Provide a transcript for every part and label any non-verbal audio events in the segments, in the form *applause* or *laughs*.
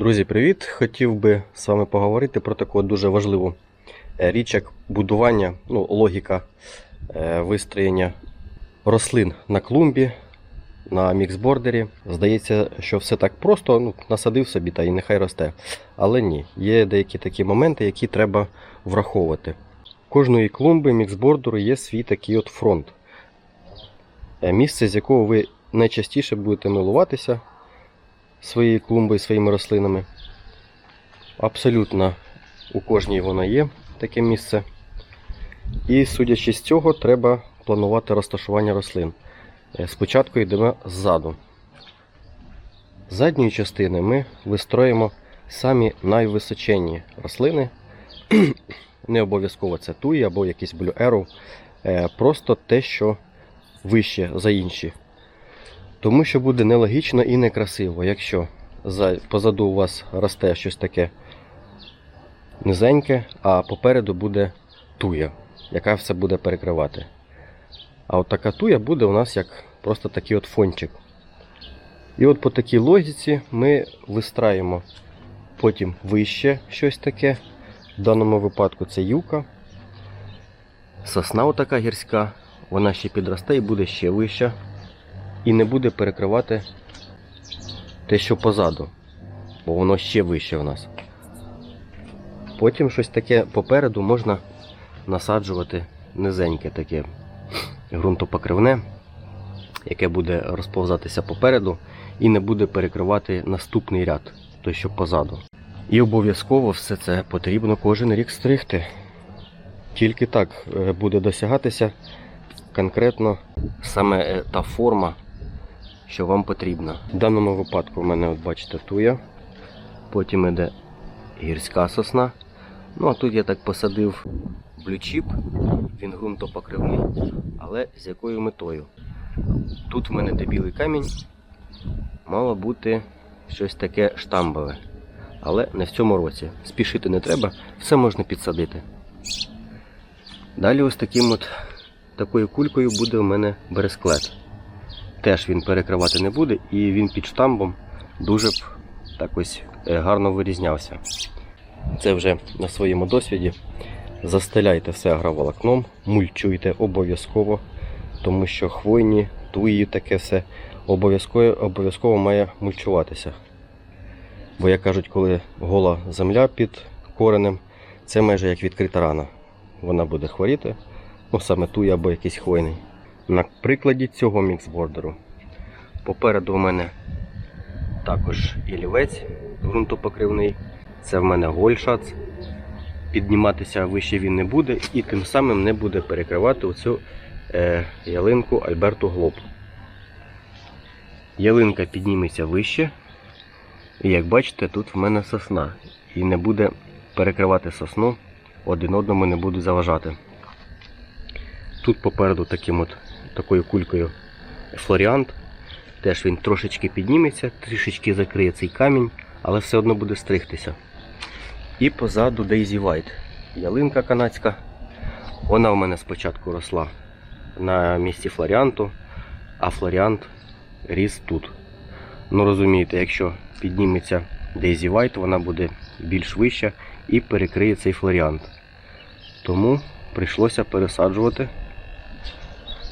Друзі, привіт! Хотів би з вами поговорити про таку дуже важливу е, річ, як будування, ну, логіка е, вистроєння рослин на клумбі, на міксбордері. Здається, що все так просто, ну, насадив собі та і нехай росте. Але ні, є деякі такі моменти, які треба враховувати. Кожної клумби міксбордеру є свій такий от фронт. Е, Місце, з якого ви найчастіше будете милуватися своєю клумбою, своїми рослинами. Абсолютно у кожній воно є таке місце. І судячи з цього, треба планувати розташування рослин. Е, Спочатку йдемо ззаду. З задньої частини ми вистроїмо самі найвисоченні рослини. *clears throat* Не обов'язково це туї або якийсь Blue Arrow. Е, Просто те, що вище за інші. Тому що буде нелогічно і некрасиво, якщо позаду у вас росте щось таке низеньке, а попереду буде туя, яка все буде перекривати. А от така туя буде у нас як просто такий от фончик. І от по такій логіці ми вистраємо потім вище щось таке. В даному випадку це юка. Сосна отака гірська, вона ще підросте і буде ще вища і не буде перекривати те, що позаду, бо воно ще вище у нас. Потім щось таке попереду можна насаджувати низеньке таке ґрунтопокривне, яке буде розповзатися попереду і не буде перекривати наступний ряд, той, що позаду. І обов'язково все це потрібно кожен рік стригти. Тільки так е, буде досягатися конкретно саме е, та форма, що вам потрібна. В даному випадку в мене, от бачите, туя, потім іде гірська сосна. Ну а тут я так посадив блючіп, він ґрунтопокривний, але з якою метою? Тут в мене де білий камінь, мало бути щось таке штамбове. Але не в цьому році. Спішити не треба, все можна підсадити. Далі ось таким от такою кулькою буде у мене бересклет. Теж він перекривати не буде і він під штамбом дуже б так ось е, гарно вирізнявся. Це вже на своєму досвіді. Застеляйте все агроволокном, мульчуйте обов'язково, тому що хвойні, туї, таке все обов'язково, обов'язково має мульчуватися. Бо, як кажуть, коли гола земля під коренем, це майже як відкрита рана. Вона буде хворіти, ну саме туя або якийсь хвойний. На прикладі цього міксбордеру. Попереду в мене також і лівець ґрунтопокривний. Це в мене гольшац. Підніматися вище він не буде і тим самим не буде перекривати оцю е, ялинку Альберту Глоб. Ялинка підніметься вище. І як бачите, тут в мене сосна. І не буде перекривати сосну, один одному не буде заважати. Тут попереду таким от, такою кулькою флоріант. Теж він трошечки підніметься, трішечки закриє цей камінь, але все одно буде стригтися. І позаду Daisy White. Ялинка канадська. Вона в мене спочатку росла на місці флоріанту, а флоріант ріс тут. Ну розумієте, якщо підніметься Daisy White, вона буде більш вища і перекриє цей флоріант. Тому прийшлося пересаджувати.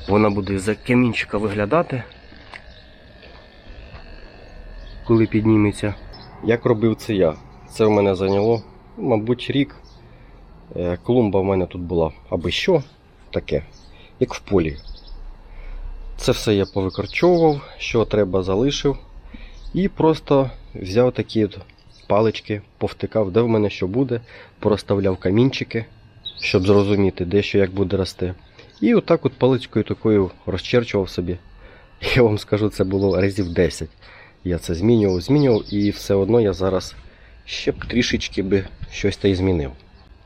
Вона буде за камінчика виглядати, коли підніметься. Як робив це я? Це в мене зайняло, мабуть, рік. Е, Клумба в мене тут була аби що таке, як в полі. Це все я повикорчовував, що треба залишив. І просто взяв такі от палички, повтикав, де в мене що буде, пороставляв камінчики, щоб зрозуміти, де що як буде рости. І отак от паличкою такою розчерчував собі. *laughs* Я вам скажу, це було разів 10. Я це змінював, змінював, і все одно я зараз ще б трішечки би щось та й змінив.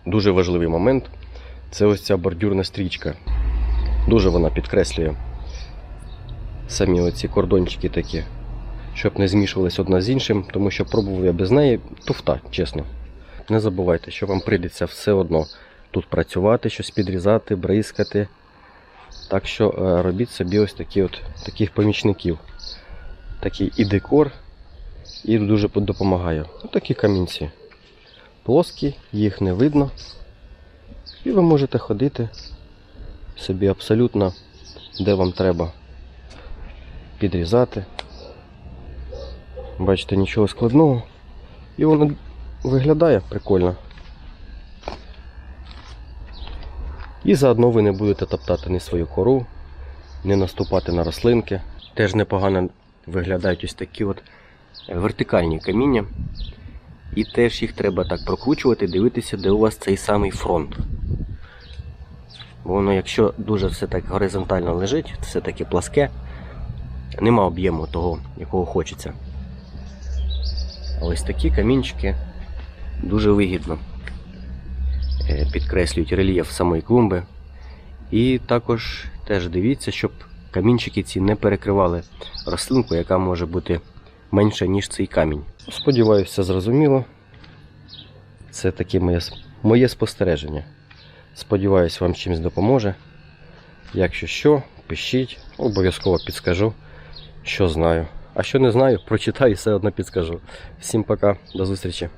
Дуже важливий момент це ось ця бордюрна стрічка. Дуже вона підкреслює самі оці кордончики такі, щоб не змішувались одна з іншим, тому що пробував я без неї туфта, чесно. Не забувайте, що вам прийдеться все одно тут працювати, щось підрізати, бризкати. Так що е, робіть собі ось такі от, таких помічників. Такий і декор, і дуже допомагає. Ось Такі камінці. Плоскі, їх не видно. І ви можете ходити собі абсолютно де вам треба підрізати. Бачите, нічого складного. І воно виглядає прикольно. І заодно ви не будете топтати ні свою кору, не наступати на рослинки. Теж непогано виглядають ось такі от вертикальні каміння. І теж їх треба так прокручувати, дивитися, де у вас цей самий фронт. Воно, якщо дуже все так горизонтально лежить, все таке пласке, нема об'єму того, якого хочеться. А ось такі камінчики дуже вигідно підкреслюють рельєф самої клумби. І також теж дивіться, щоб камінчики ці не перекривали рослинку, яка може бути менша, ніж цей камінь. Сподіваюся, зрозуміло. Це таке моє, моє спостереження. Сподіваюсь, вам чимось допоможе. Якщо що, пишіть, обов'язково підскажу, що знаю. А що не знаю, прочитаю і все одно підскажу. Всім пока, до зустрічі.